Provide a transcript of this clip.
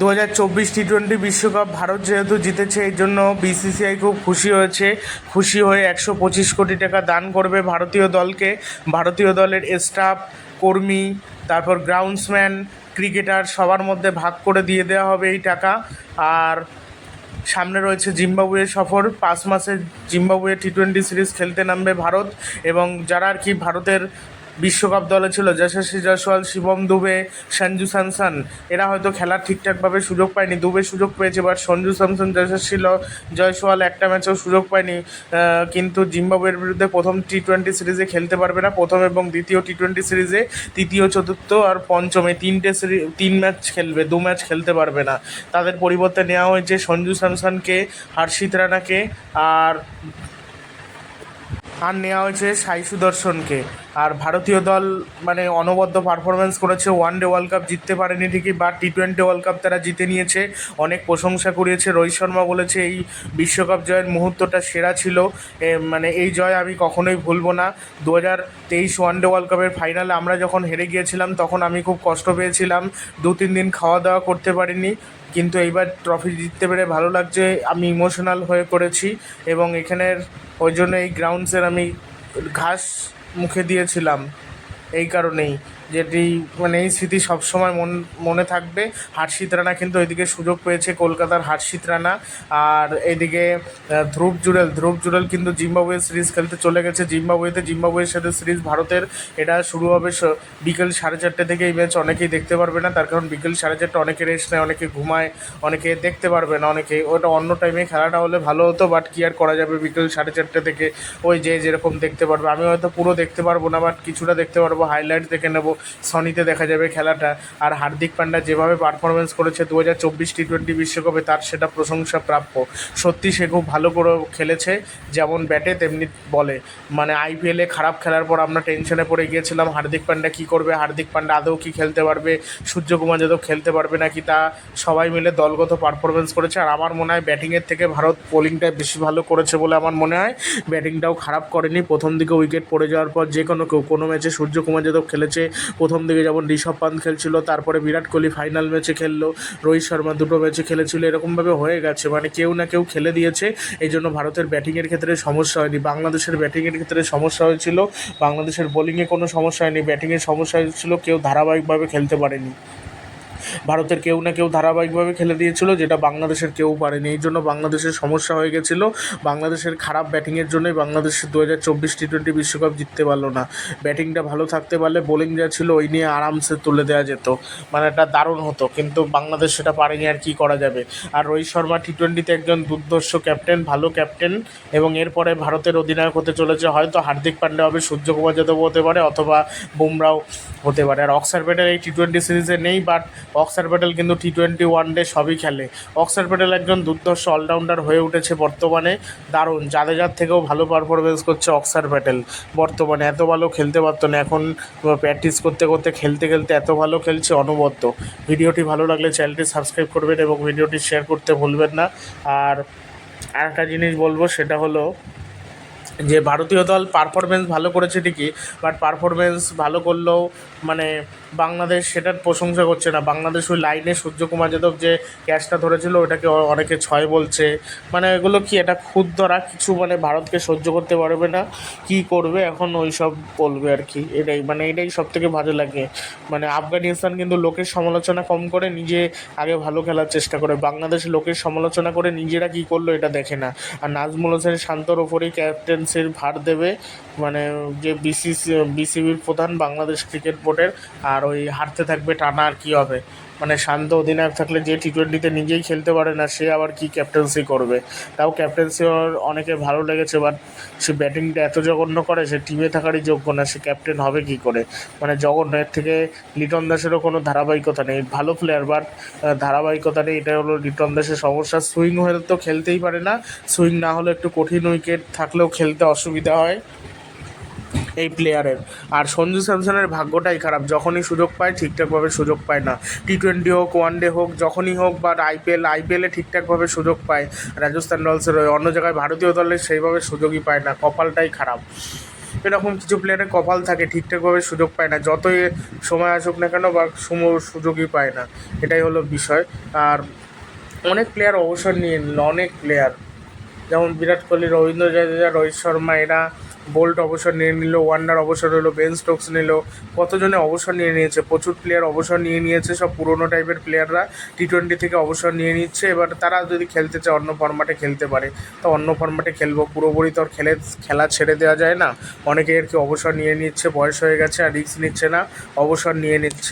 দু হাজার চব্বিশ টি টোয়েন্টি বিশ্বকাপ ভারত যেহেতু জিতেছে এই জন্য বিসিসিআই খুব খুশি হয়েছে। খুশি হয়ে একশো পঁচিশ কোটি টাকা দান করবে ভারতীয় দলকে। ভারতীয় দলের স্টাফ কর্মী, তারপর গ্রাউন্ডসম্যান ক্রিকেটার সবার মধ্যে ভাগ করে দিয়ে দেওয়া হবে এই টাকা। আর সামনে রয়েছে জিম্বাবুয়ে সফর। পাঁচ মাসে জিম্বাবুয়ে টি টোয়েন্টি সিরিজ খেলতে নামবে ভারত এবং যারা আর কি ভারতের বিশ্বকাপ দলে ছিল যশস্বী জয়সওয়াল, শিবম দুবে, সঞ্জু স্যামসন। এরা হয়তো খেলার ঠিকঠাকভাবে সুযোগ পায়নি। দুবে সুযোগ পেয়েছে বাট সঞ্জু স্যামসন, যশস্বী জয়সওয়াল একটা ম্যাচেও সুযোগ পায়নি। কিন্তু জিম্বাবুয়ের বিরুদ্ধে প্রথম টি টোয়েন্টি সিরিজে খেলতে পারবে না। প্রথম এবং দ্বিতীয় টি টোয়েন্টি সিরিজে তৃতীয়, চতুর্থ আর পঞ্চমে তিনটে সিরি, তিন ম্যাচ খেলবে, দু ম্যাচ খেলতে পারবে না। তাদের পরিবর্তে নেওয়া হয়েছে সঞ্জু স্যামসনকে, হর্ষিত রানাকে আর আর নেওয়া হয়েছে সাই সুদর্শনকে আর ভারতীয় দল মানে অনবদ্য পারফরমেন্স করেছে। ওয়ান ডে ওয়ার্ল্ড কাপ জিততে পারেনি ঠিকই বা টি টোয়েন্টি ওয়ার্ল্ড কাপ তারা জিতে নিয়েছে। অনেক প্রশংসা করিয়েছে রোহিত শর্মা বলেছে, এই বিশ্বকাপ জয়ের মুহূর্তটা সেরা ছিল। মানে এই জয় আমি কখনোই ভুলবো না। দু হাজার তেইশ ওয়ান ডে ওয়ার্ল্ড কাপের ফাইনালে আমরা যখন হেরে গিয়েছিলাম, তখন আমি খুব কষ্ট পেয়েছিলাম। দু তিন দিন খাওয়া দাওয়া করতে পারিনি, কিন্তু এইবার ট্রফি জিততে পেরে ভালো লাগছে। আমি ইমোশনাল হয়ে করেছি এবং এখানের, ওই জন্য এই গ্রাউন্ডসের আমি ঘাস মুখে দিয়েছিলাম। এই কারণেই। যেটি মানে এই স্মৃতি সবসময় মন, মনে থাকবে। হার্ষিত রানা কিন্তু ওইদিকে সুযোগ পেয়েছে কলকাতার হার্ষিত রানা। আর এদিকে ধ্রুব জুড়েল। ধ্রুব জুড়েল কিন্তু জিম্বাবুয়ে সিরিজ খেলতে চলে গেছে। জিম্বাবুয়েতে, জিম্বাবুয়ের সাথে সিরিজ ভারতের। এটা শুরু হবে বিকেল সাড়ে চারটে থেকে এই ম্যাচ অনেকেই দেখতে পারবে না। তার কারণ বিকেল সাড়ে চারটে অনেকে রেস্ট নেয়, অনেকে ঘুমায়, অনেকে দেখতে পারবে না, অনেকে ওটা অন্য টাইমে খেলাটা হলে ভালো হতো, বাট কি আর করা যাবে বিকেল সাড়ে চারটে থেকে? ওই যে যেরকম দেখতে পারবে। আমি হয়তো পুরো দেখতে পারব না, বাট কিছুটা দেখতে পারব, হাইলাইট দেখে নেব। সনিতে দেখা যাবে খেলাটা। আর হার্দিক পান্ডা যেভাবে পারফরমেন্স করেছে দু হাজার চব্বিশ টি টোয়েন্টি বিশ্বকাপে, তার সেটা প্রশংসা প্রাপ্য। সত্যি সে খুব ভালো করে খেলেছে, যেমন ব্যাটে তেমনি বলে। মানে আইপিএলে খারাপ খেলার পর আমরা টেনশনে পড়ে গিয়েছিলাম, হার্দিক পান্ডা কী করবে, হার্দিক পান্ডা আদৌ কি খেলতে পারবে সূর্যকুমার যাদব খেলতে পারবে নাকি, তা সবাই মিলে দলগত পারফরমেন্স করেছে। আর আমার মনে হয় ব্যাটিংয়ের থেকে ভারত বোলিংটা বেশি ভালো করেছে বলে আমার মনে হয়। ব্যাটিংটাও খারাপ করেনি। প্রথম দিকে উইকেট পড়ে যাওয়ার পর যে কোনো কেউ, কোনো ম্যাচে সূর্যকুমার যাদব খেলেছে প্রথম দিকে যেমন ঋষভ পান্ত খেলছিল, তারপরে বিরাট কোহলি ফাইনাল ম্যাচে খেললো, রোহিত শর্মা দুটো ম্যাচে খেলেছিল, এরকমভাবে হয়ে গেছে। মানে কেউ না কেউ খেলে দিয়েছে এই জন্য ভারতের ব্যাটিংয়ের ক্ষেত্রে সমস্যা হয়নি। বাংলাদেশের ব্যাটিংয়ের ক্ষেত্রে সমস্যা হয়েছিল, বাংলাদেশের বোলিংয়ে কোনো সমস্যা হয়নি ব্যাটিংয়ের সমস্যা হয়েছিল, কেউ ধারাবাহিকভাবে খেলতে পারেনি। ভারতের কেউ না কেউ ধারাবাহিকভাবে খেলে দিয়েছিল, যেটা বাংলাদেশের কেউ পারেনি। এই জন্য বাংলাদেশের সমস্যা হয়ে গেছিল। বাংলাদেশের খারাপ ব্যাটিংয়ের জন্যই বাংলাদেশের দু হাজার চব্বিশ টি টোয়েন্টি বিশ্বকাপ জিততে পারল না। ব্যাটিংটা ভালো থাকতে পারলে বোলিং যা ছিল, ওই নিয়ে আরামসে তুলে দেওয়া যেত। মানে এটা দারুণ হতো, কিন্তু বাংলাদেশ সেটা পারেনি আর কি করা যাবে। আর রোহিত শর্মা টি টোয়েন্টিতে একজন দুর্ধর্ষ ক্যাপ্টেন ভালো ক্যাপ্টেন এবং এরপরে ভারতের অধিনায়ক হতে চলেছে। হয়তো হার্দিক পান্ডে হবে, সূর্যকুমার যাদব হতে পারে, অথবা বুমরাও হতে পারে। আর অক্সার প্যাটেল এই টি টোয়েন্টি সিরিজে নেই বাট অক্সার প্যাটেল কিন্তু টি টোয়েন্টি ওয়ান ডে সবই খেলে। অক্সার প্যাটেল একজন দুর্ধর্ষ অলরাউন্ডার হয়ে উঠেছে বর্তমানে। দারুণ, জাদেজার থেকেও ভালো পারফরমেন্স করছে অক্সার প্যাটেল। বর্তমানে এত ভালো খেলতে পারতো না, এখন প্র্যাকটিস করতে করতে, খেলতে খেলতে এত ভালো খেলছে অনবদ্য। ভিডিওটি ভালো লাগলে চ্যানেলটি সাবস্ক্রাইব করবেন এবং ভিডিওটি শেয়ার করতে ভুলবেন না। আর আরেকটা জিনিস বলব, সেটা হলো যে ভারতীয় দল পারফরমেন্স ভালো করেছে ঠিকই বাট পারফরমেন্স ভালো করলেও মানে বাংলাদেশ সেটার প্রশংসা করছে না। বাংলাদেশ ওই লাইনে সূর্যকুমার যাদব যে ক্যাচটা ধরেছিল, ওটাকে অনেকে ছয় বলছে। মানে এগুলো কি এটা ধরা? কিছু মানে ভারতকে সহ্য করতে পারবে না? কি করবে? এখন ওই সব বলবে আর কি। এটাই মানে এটাই সব থেকে ভালো লাগে। মানে আফগানিস্তান কিন্তু লোকের সমালোচনা কম করে, নিজে আগে ভালো খেলার চেষ্টা করে। বাংলাদেশ লোকের সমালোচনা করে নিজেরা কি করল এটা দেখে না। আর নাজমুল হোসেন শান্তর ওপরেই ক্যাপ্টেন্সির ভার দেবে মানে যে বিসিসি বিসিবির প্রধান বাংলাদেশ ক্রিকেট বোর্ডের, আর ওই হারতে থাকবে টানা আর কী হবে। মানে শান্ত অধিনায়ক থাকলে যে টি টোয়েন্টিতে নিজেই খেলতে পারে না, সে আবার কি ক্যাপ্টেন্সি করবে? তাও ক্যাপ্টেন্সি অনেকে ভালো লেগেছে বাট সে ব্যাটিংটা এত জঘন্য করে, সে টিমে থাকারই যোগ্য না, সে ক্যাপ্টেন হবে কি করে? মানে জঘন্য, এর থেকে লিটন দাসেরও কোনো ধারাবাহিকতা নেই। ভালো প্লেয়ার বাট ধারাবাহিকতা নেই। এটা হলো লিটন দাসের সমস্যা। সুইং হয়ে তো খেলতেই পারে না। সুইং না হলে একটু কঠিন উইকেট থাকলেও খেলতে অসুবিধা হয়। এই প্লেয়ারের আর সঞ্জু স্যামসনের ভাগ্যটাই খারাপ। যখনই সুযোগ পায়, ঠিকঠাকভাবে সুযোগ পায় না। টি টোয়েন্টি হোক ওয়ান ডে হোক, যখনই হোক, বা আইপিএল আইপিএলে ঠিকঠাকভাবে সুযোগ পায় রাজস্থান রয়্যালসের হয়ে। অন্য জায়গায় ভারতীয় দলে সেইভাবে সুযোগই পায় না। কপালটাই খারাপ। এরকম কিছু প্লেয়ারের কপাল থাকে, ঠিকঠাকভাবে সুযোগ পায় না। যতই সময় আসুক না কেন, বা সুযোগই পায় না। এটাই হলো বিষয়। আর অনেক প্লেয়ার অবসর নিয়ে নিল, অনেক প্লেয়ার যেমন বিরাট কোহলি, রবীন্দ্র জাদেজা, রোহিত শর্মা, এরা বোল্ট অবসর নিয়ে নিল ওয়ার্নার অবসর হলো বেন স্টোকস নিল, কতজনে অবসর নিয়ে নিয়েছে, প্রচুর প্লেয়ার অবসর নিয়ে নিয়েছে, সব পুরোনো টাইপের প্লেয়াররা টি টোয়েন্টি থেকে অবসর নিয়ে নিচ্ছে, এবার তারা যদি খেলতে চায় অন্য ফর্ম্যাটে খেলতে পারে। তো অন্য ফর্ম্যাটে খেলব, পুরোপুরি তো আর খেলে, খেলা ছেড়ে দেওয়া যায় না। অনেকে আর কি অবসর নিয়ে নিচ্ছে, বয়স হয়ে গেছে, আর রিস্ক নিচ্ছে না, অবসর নিয়ে নিচ্ছে।